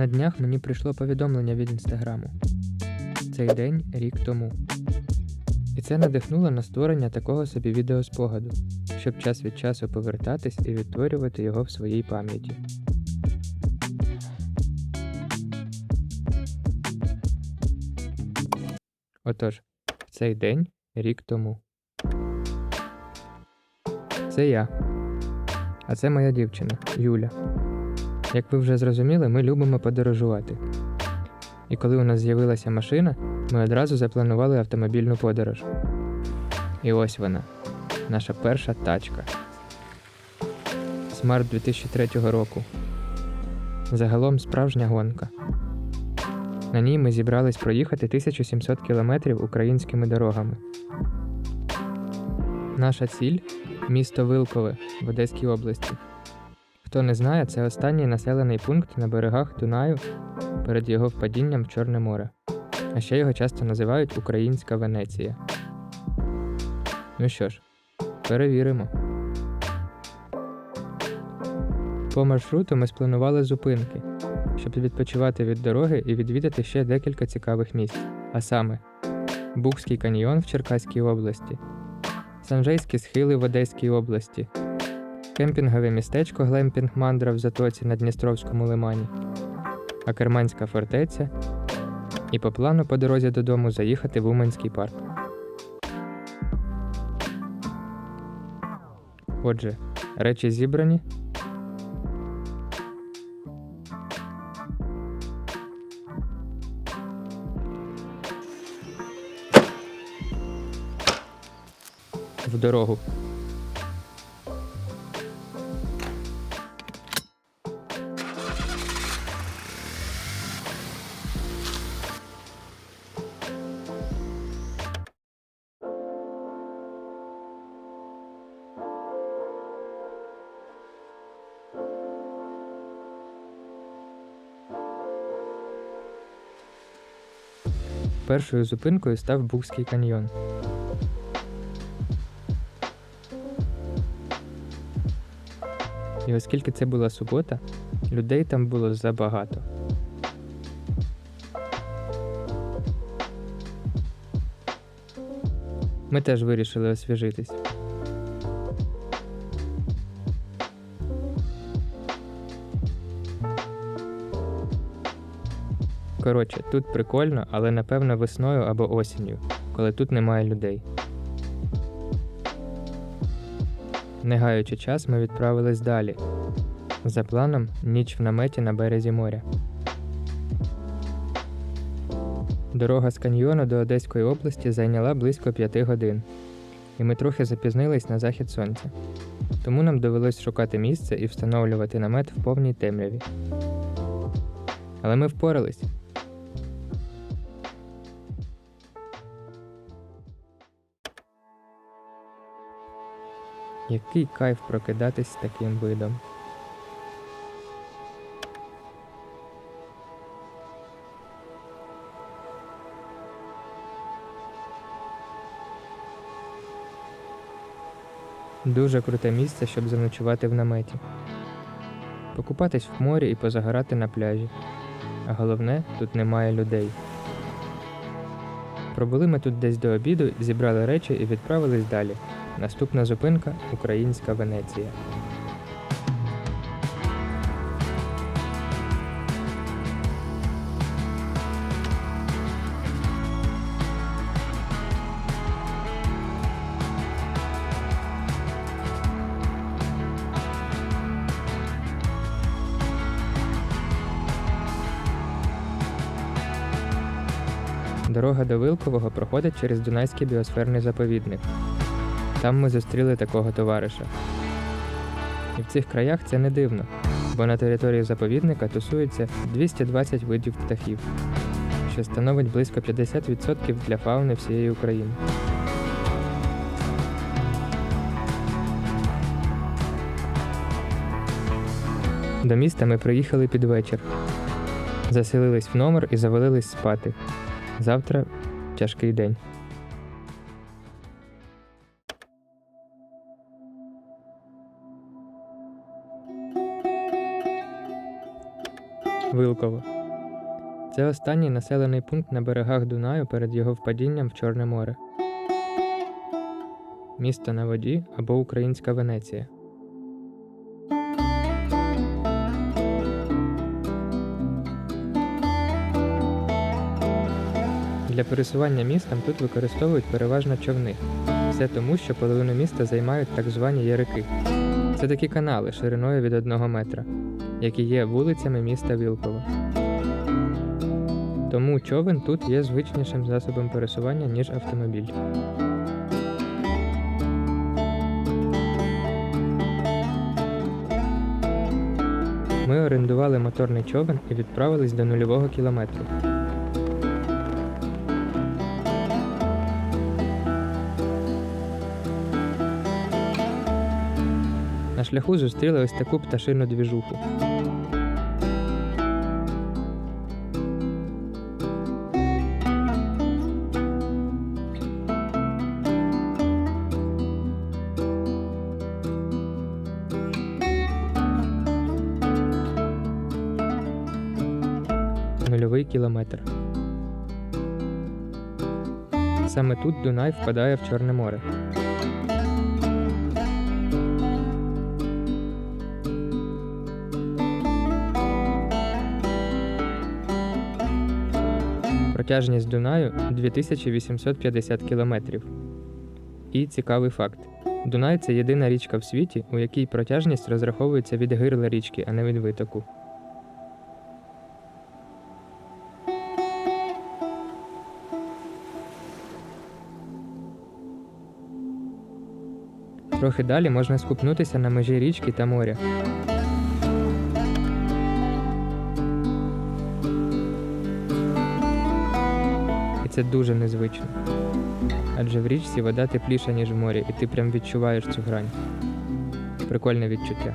На днях мені прийшло повідомлення від інстаграму. Цей день рік тому. І це надихнуло на створення такого собі відеоспогаду, щоб час від часу повертатись і відтворювати його в своїй пам'яті. Отож, цей день рік тому. Це я. А це моя дівчина Юля. Як ви вже зрозуміли, ми любимо подорожувати. І коли у нас з'явилася машина, ми одразу запланували автомобільну подорож. І ось вона, наша перша тачка. Смарт 2003 року. Загалом справжня гонка. На ній ми зібрались проїхати 1700 кілометрів українськими дорогами. Наша ціль місто Вилкове в Одеській області. Хто не знає, це останній населений пункт на берегах Дунаю перед його впадінням в Чорне море. А ще його часто називають Українська Венеція. Ну що ж, перевіримо. По маршруту ми спланували зупинки, щоб відпочивати від дороги і відвідати ще декілька цікавих місць. А саме Букський каньйон в Черкаській області, Санжейські схили в Одеській області, кемпінгове містечко Глемпінг Мандра в Затоці на Дністровському лимані, Акерманська фортеця і по плану по дорозі додому заїхати в Уманський парк. Отже, речі зібрані. В дорогу. Першою зупинкою став Букський каньйон. І оскільки це була субота, людей там було забагато. Ми теж вирішили освіжитись. Коротше, тут прикольно, але напевно весною або осінню, коли тут немає людей. Не гаючи час, ми відправились далі. За планом ніч в наметі на березі моря. Дорога з каньйону до Одеської області зайняла близько п'яти годин, і ми трохи запізнились на захід сонця. Тому нам довелось шукати місце і встановлювати намет в повній темряві. Але ми впорались. Який кайф прокидатись таким видом. Дуже круте місце, щоб заночувати в наметі. Покупатись в морі і позагорати на пляжі. А головне, тут немає людей. Пробули ми тут десь до обіду, зібрали речі і відправились далі. Наступна зупинка Українська Венеція. Дорога до Вилкового проходить через Дунайський біосферний заповідник. Там ми зустріли такого товариша. І в цих краях це не дивно, бо на території заповідника тусується 220 видів птахів, що становить близько 50% для фауни всієї України. До міста ми приїхали під вечір. Заселились в номер і завалились спати. Завтра тяжкий день. Вилково. Це останній населений пункт на берегах Дунаю перед його впадінням в Чорне море. Місто на воді або Українська Венеція. Для пересування містом тут використовують переважно човни. Все тому, що половину міста займають так звані ярики. Це такі канали шириною від 1 метра, які є вулицями міста Вілково. Тому човен тут є звичнішим засобом пересування, ніж автомобіль. Ми орендували моторний човен і відправились до нульового кілометру. На шляху зустріли ось таку пташину двіжуху. Нульовий кілометр. Саме тут Дунай впадає в Чорне море. Протяжність Дунаю 2850 кілометрів. І цікавий факт: Дунай це єдина річка в світі, у якій протяжність розраховується від гирла річки, а не від витоку. Трохи далі можна скупнутися на межі річки та моря. І це дуже незвично. Адже в річці вода тепліша, ніж в морі, і ти прям відчуваєш цю грань. Прикольне відчуття.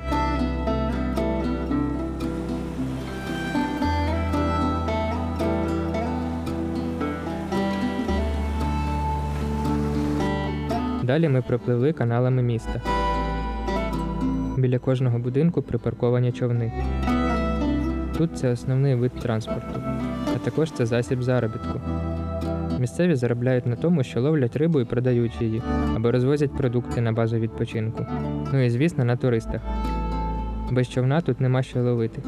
Далі ми пропливли каналами міста. Біля кожного будинку припарковані човни. Тут це основний вид транспорту, а також це засіб заробітку. Місцеві заробляють на тому, що ловлять рибу і продають її, або розвозять продукти на базу відпочинку. Ну і звісно, на туристах. Без човна тут нема що ловити.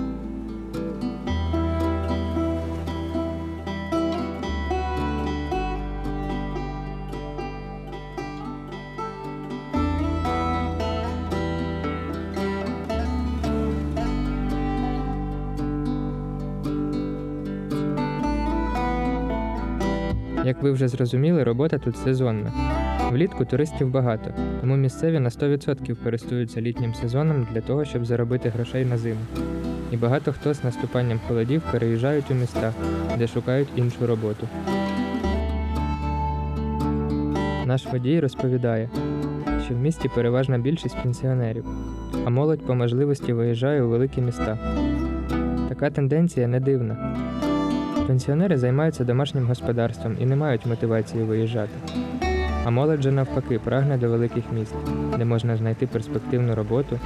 Як ви вже зрозуміли, робота тут сезонна. Влітку туристів багато, тому місцеві на 100% користуються літнім сезоном для того, щоб заробити грошей на зиму. І багато хто з наступанням холодів переїжджають у міста, де шукають іншу роботу. Наш водій розповідає, що в місті переважна більшість пенсіонерів, а молодь по можливості виїжджає у великі міста. Така тенденція не дивна. Пенсіонери займаються домашнім господарством і не мають мотивації виїжджати. А молодь же навпаки прагне до великих міст, де можна знайти перспективну роботу,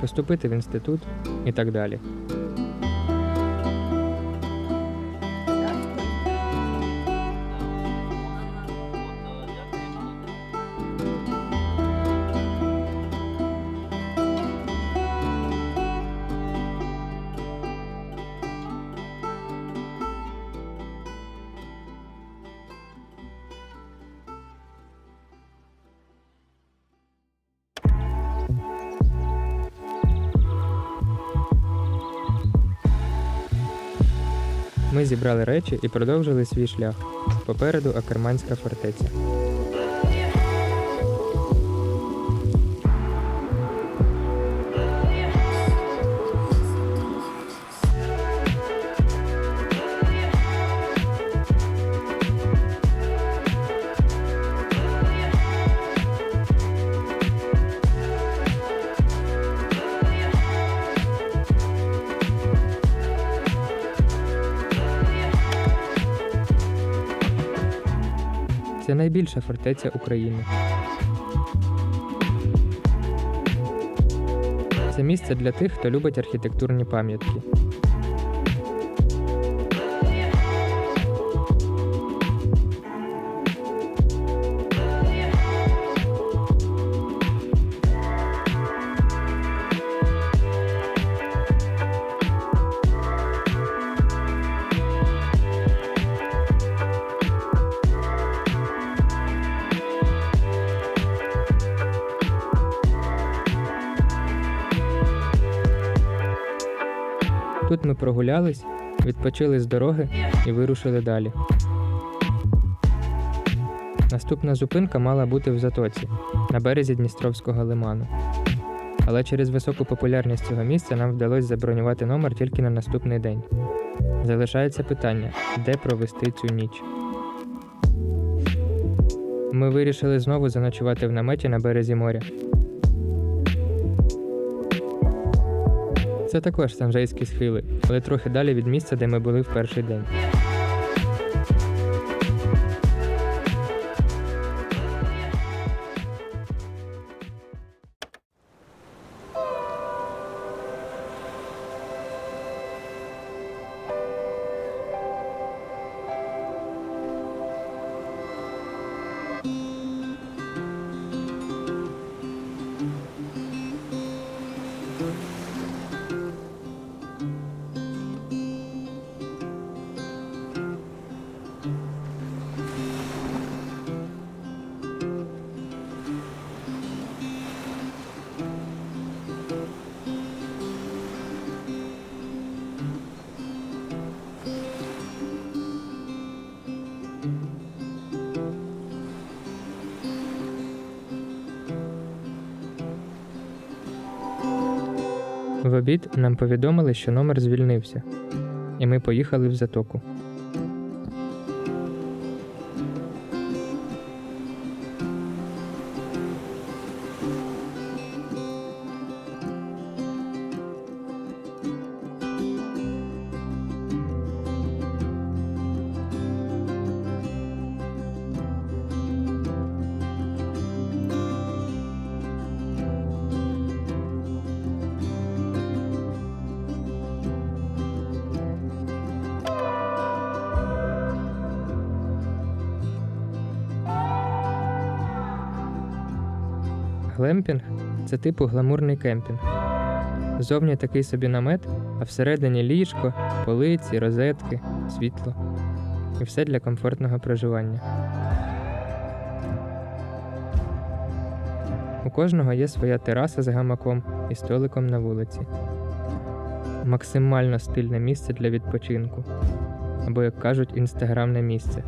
поступити в інститут і так далі. Ми зібрали речі і продовжили свій шлях. Попереду Акерманська фортеця. Найбільша фортеця України. Це місце для тих, хто любить архітектурні пам'ятки. Прогулялись, відпочили з дороги і вирушили далі. Наступна зупинка мала бути в Затоці, на березі Дністровського лиману. Але через високу популярність цього місця нам вдалося забронювати номер тільки на наступний день. Залишається питання, де провести цю ніч. Ми вирішили знову заночувати в наметі на березі моря. Це також санжейські схили, але трохи далі від місця, де ми були в перший день. В обід нам повідомили, що номер звільнився, і ми поїхали в затоку. Глемпінг це типу гламурний кемпінг. Зовні такий собі намет, а всередині ліжко, полиці, розетки, світло. І все для комфортного проживання. У кожного є своя тераса з гамаком і столиком на вулиці. Максимально стильне місце для відпочинку. Або, як кажуть, інстаграмне місце.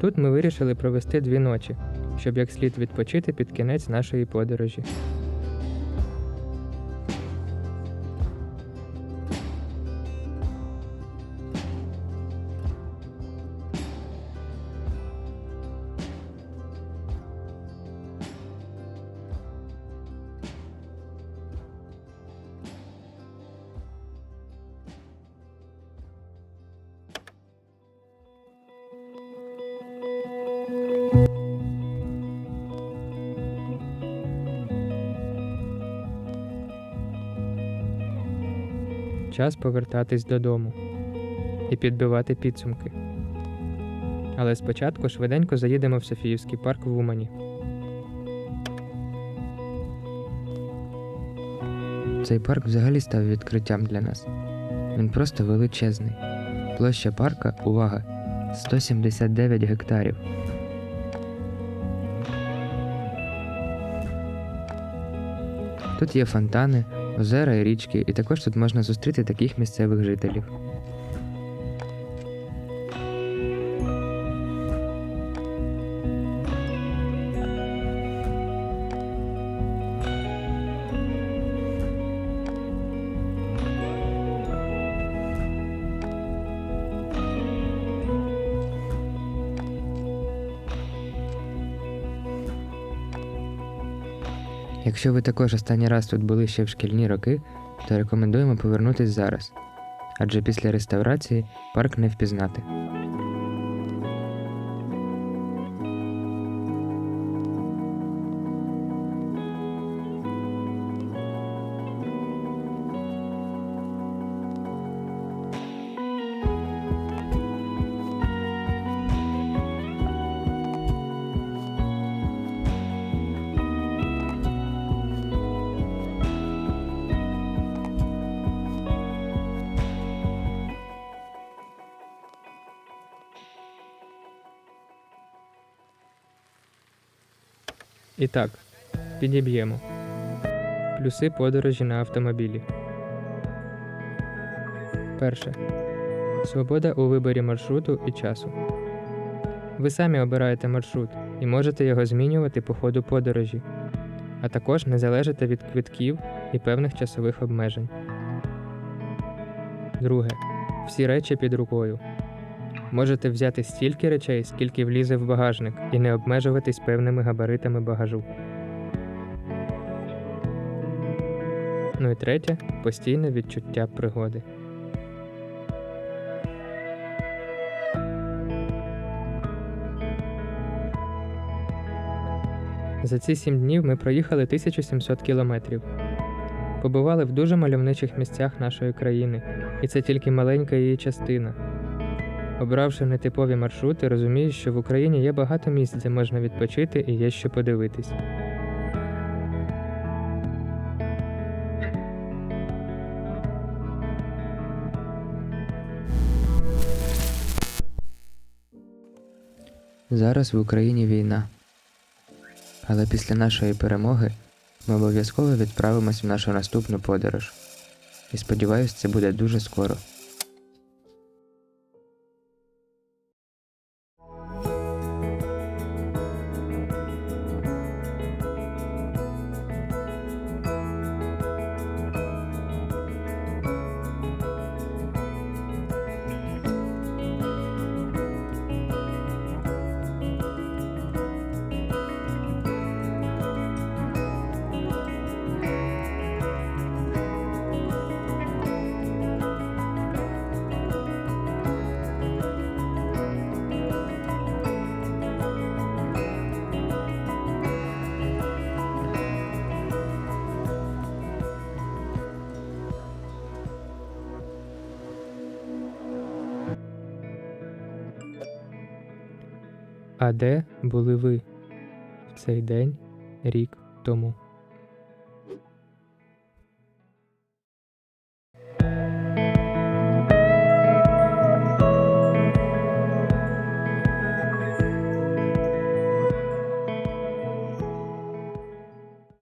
Тут ми вирішили провести дві ночі, щоб як слід відпочити під кінець нашої подорожі. Час повертатись додому і підбивати підсумки. Але спочатку швиденько заїдемо в Софіївський парк в Умані. Цей парк взагалі став відкриттям для нас. Він просто величезний. Площа парка, увага, 179 гектарів. Тут є фонтани, озера і річки, і також тут можна зустріти таких місцевих жителів. Якщо ви також останній раз тут були ще в шкільні роки, то рекомендуємо повернутись зараз, адже після реставрації парк не впізнати. І так, підіб'ємо. Плюси подорожі на автомобілі. Перше. Свобода у виборі маршруту і часу. Ви самі обираєте маршрут і можете його змінювати по ходу подорожі, а також не залежите від квитків і певних часових обмежень. Друге. Всі речі під рукою. Можете взяти стільки речей, скільки влізе в багажник, і не обмежуватись певними габаритами багажу. Ну і третє постійне відчуття пригоди. За ці сім днів ми проїхали 1700 кілометрів. Побували в дуже мальовничих місцях нашої країни, і це тільки маленька її частина. Обравши нетипові маршрути, розумієш, що в Україні є багато місць, де можна відпочити і є що подивитись. Зараз в Україні війна. Але після нашої перемоги ми обов'язково відправимось в нашу наступну подорож. І сподіваюсь, це буде дуже скоро. А де були ви в цей день рік тому?